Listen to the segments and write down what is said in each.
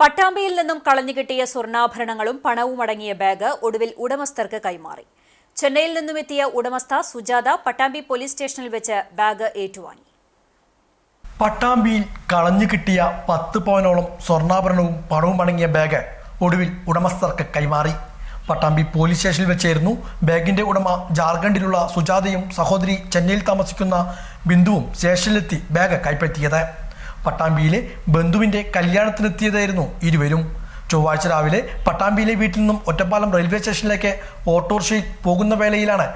പട്ടാമ്പിയിൽ നിന്നും കളഞ്ഞുകിട്ടിയ സ്വർണാഭരണങ്ങളും പണവും അടങ്ങിയ ബാഗ് ഒടുവിൽ ഉടമസ്ഥർക്ക് കൈമാറി. ചെന്നൈയിൽ നിന്നുമെത്തിയ ഉടമസ്ഥ സുജാത പട്ടാമ്പി പോലീസ് സ്റ്റേഷനിൽ വെച്ച് ബാഗ് ഏറ്റുവാങ്ങി. പട്ടാമ്പിയിൽ കളഞ്ഞു കിട്ടിയ പത്ത് പവനോളം സ്വർണാഭരണവും പണവും അടങ്ങിയ ബാഗ് ഒടുവിൽ ഉടമസ്ഥർക്ക് കൈമാറി. പട്ടാമ്പി പോലീസ് സ്റ്റേഷനിൽ വെച്ചായിരുന്നു ബാഗിന്റെ ഉടമ ജാർഖണ്ഡിലുള്ള സുജാതയും സഹോദരി ചെന്നൈയിൽ താമസിക്കുന്ന ബിന്ദുവും സ്റ്റേഷനിലെത്തി ബാഗ് കൈപ്പറ്റിയത്. പട്ടാമ്പിയിലെ ബന്ധുവിന്റെ കല്യാണത്തിനെത്തിയതായിരുന്നു ഇരുവരും. ചൊവ്വാഴ്ച രാവിലെ പട്ടാമ്പിയിലെ വീട്ടിൽ നിന്നും ഒറ്റപ്പാലം റെയിൽവേ സ്റ്റേഷനിലേക്ക് ഓട്ടോറിക്ഷയിൽ പോകുന്ന വേളയിലാണ്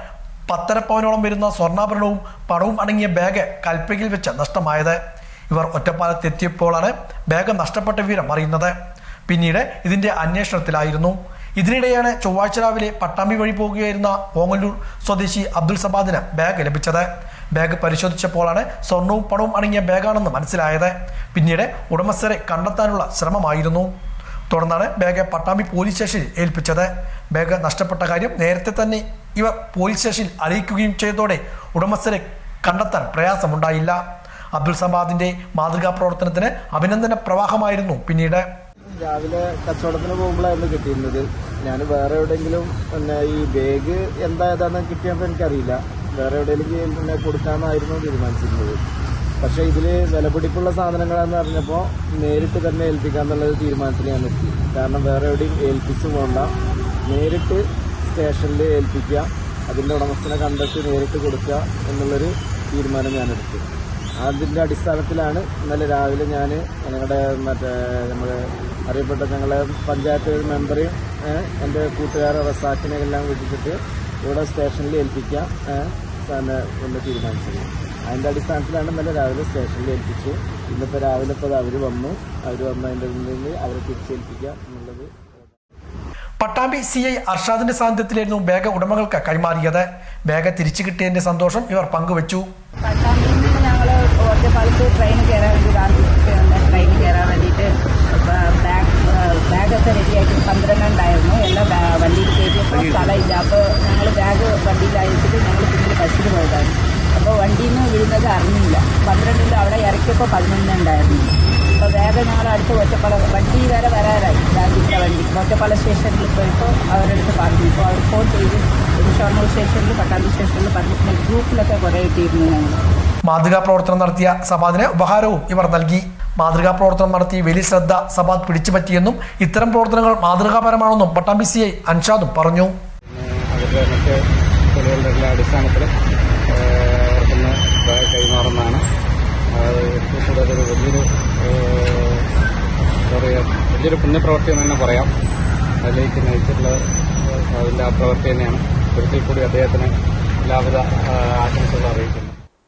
പത്തര പവനോളം വരുന്ന സ്വർണാഭരണവും പണവും അടങ്ങിയ ബാഗ് കൽപ്പകയിൽ വെച്ച് നഷ്ടമായത്. ഇവർ ഒറ്റപ്പാലത്തെത്തിയപ്പോഴാണ് ബാഗ് നഷ്ടപ്പെട്ട വിവരം അറിയുന്നത്. പിന്നീട് ഇതിന്റെ അന്വേഷണത്തിലായിരുന്നു. ഇതിനിടെയാണ് ചൊവ്വാഴ്ച രാവിലെ പട്ടാമ്പി വഴി പോകുകയായിരുന്ന ഓങ്ങല്ലൂർ സ്വദേശി അബ്ദുൾ സബാദിന് ബാഗ് ലഭിച്ചത്. ബാഗ് പരിശോധിച്ചപ്പോഴാണ് സ്വർണവും പണവും അടങ്ങിയ ബാഗാണെന്ന് മനസ്സിലായത്. പിന്നീട് ഉടമസ്ഥരെ കണ്ടെത്താനുള്ള ശ്രമമായിരുന്നു. തുടർന്നാണ് ബാഗ് പട്ടാമ്പി പോലീസ് സ്റ്റേഷനിൽ ഏൽപ്പിച്ചത്. ബാഗ് നഷ്ടപ്പെട്ട കാര്യം നേരത്തെ തന്നെ ഇവർ പോലീസ് സ്റ്റേഷനിൽ അറിയിക്കുകയും ചെയ്തതോടെ ഉടമസ്ഥരെ കണ്ടെത്താൻ പ്രയാസമുണ്ടായില്ല. അബ്ദുൾ സമാദിന്റെ മാതൃകാ പ്രവർത്തനത്തിന് അഭിനന്ദന പ്രവാഹമായിരുന്നു പിന്നീട്. രാവിലെ കച്ചവടത്തിന് പോകുമ്പോഴായിരുന്നു കിട്ടിയിരുന്നത്. ഞാൻ വേറെ എവിടെയെങ്കിലും പിന്നെ ഈ ബാഗ് എന്താ ഏതാണെന്ന് കിട്ടിയപ്പോൾ എനിക്കറിയില്ല. വേറെ എവിടെയെങ്കിലും പിന്നെ കൊടുക്കാമെന്നായിരുന്നു തീരുമാനിച്ചിരുന്നത്. പക്ഷേ ഇതിൽ വിലപിടിപ്പുള്ള സാധനങ്ങളാണെന്ന് പറഞ്ഞപ്പോൾ നേരിട്ട് തന്നെ ഏൽപ്പിക്കാന്നുള്ളൊരു തീരുമാനത്തിൽ ഞാൻ എത്തി കാരണം വേറെ എവിടെയും ഏൽപ്പിച്ചു പോകണ്ട നേരിട്ട് സ്റ്റേഷനിൽ ഏൽപ്പിക്കുക അതിന്റെ ഉടമസ്ഥനെ കണ്ടെത്തി നേരിട്ട് കൊടുക്കുക എന്നുള്ളൊരു തീരുമാനം ഞാൻ എടുത്തു. അതിന്റെ അടിസ്ഥാനത്തിലാണ് ഇന്നലെ രാവിലെ ഞാൻ ഞങ്ങളുടെ മറ്റേ നമ്മൾ അറിയപ്പെട്ട ഞങ്ങളുടെ പഞ്ചായത്ത് മെമ്പറെയും എന്റെ കൂട്ടുകാരെ റസാക്കിനെ എല്ലാം വിളിച്ചിട്ട് ഇവിടെ സ്റ്റേഷനിൽ ഏൽപ്പിക്കാം. സാറിനെ കൊണ്ട് തീരുമാനിച്ചത്. അതിന്റെ അടിസ്ഥാനത്തിലാണ് ഇന്നലെ രാവിലെ സ്റ്റേഷനിൽ ഏൽപ്പിച്ചു ഇന്നിപ്പോൾ രാവിലെ ഇപ്പോൾ അവർ വന്നു. അവർ വന്നതിന്റെ മുന്നിൽ അവരെ തിരിച്ചേൽപ്പിക്കാം എന്നുള്ളത് പട്ടാമ്പി സി ഐ അർഷാദിന്റെ സാന്നിധ്യത്തിലായിരുന്നു ബാഗ് ഉടമകൾക്ക് കൈമാറിയത്. ബാഗ് തിരിച്ചു കിട്ടിയതിന്റെ സന്തോഷം ഇവർ പങ്കുവച്ചു. പട്ടാമ്പിയിൽ നിന്ന് ഞങ്ങൾ ഒറ്റപ്പാലത്ത് ട്രെയിൻ കയറാൻ വേണ്ടി ട്രെയിൻ കയറാൻ വേണ്ടിയിട്ട് ബാഗ് ബാഗൊക്കെ റെഡിയായിട്ട് പന്ത്രണ്ടുണ്ടായിരുന്നു എല്ലാം വണ്ടിയിൽ സ്ഥലമില്ല. അപ്പോൾ ഞങ്ങൾ ബാഗ് വണ്ടിയിലായിട്ട് ഞങ്ങൾ പിന്നീട് ബസ്സിൽ പോയതാണ്. അപ്പോൾ വണ്ടിയിൽ നിന്ന് വീഴുന്നത് അറിഞ്ഞില്ല. പന്ത്രണ്ടിൽ അവിടെ ഇറക്കിയപ്പോൾ പതിനൊന്നുണ്ടായിരുന്നു. അപ്പോൾ വേഗം ഞങ്ങൾ അടുത്ത് ഒറ്റപ്പാല വണ്ടി വരെ വരാറായി. ബാഗിന്റെ വണ്ടി. ഒറ്റപ്പാല സ്റ്റേഷനിൽ പോയപ്പോൾ അവരടുത്ത് പറഞ്ഞു. ഇപ്പോൾ അവർ ഫോൺ ചെയ്ത്. ഷൊർണൂർ സ്റ്റേഷനിൽ പട്ടാമ്പി സ്റ്റേഷനിൽ പറഞ്ഞിട്ടുണ്ട് ഗ്രൂപ്പിലൊക്കെ കുറേ ഇട്ടിരുന്നു ഞങ്ങൾ. മാതൃകാ പ്രവർത്തനം നടത്തിയ സബാദിന് ഉപഹാരവും ഇവർ നൽകി. മാതൃകാ പ്രവർത്തനം നടത്തി വലിയ ശ്രദ്ധ സബാദ് പിടിച്ചുപറ്റിയെന്നും ഇത്തരം പ്രവർത്തനങ്ങൾ മാതൃകാപരമാണെന്നും പട്ടാമ്പി സി ഐ അൻഷാദും പറഞ്ഞു. അടിസ്ഥാനത്തിൽ കൈമാറുന്നതാണ് കൂടുതൽ വലിയൊരു പറയുക വലിയൊരു എന്ന് തന്നെ പറയാം അതിലേക്ക് നയിച്ചിട്ടുള്ള അതിന്റെ ആ പ്രവൃത്തി തന്നെയാണ്. ഒരിക്കൽ കൂടി അദ്ദേഹത്തിന് എല്ലാവിധ ആശംസകൾ അറിയിക്കുന്നു.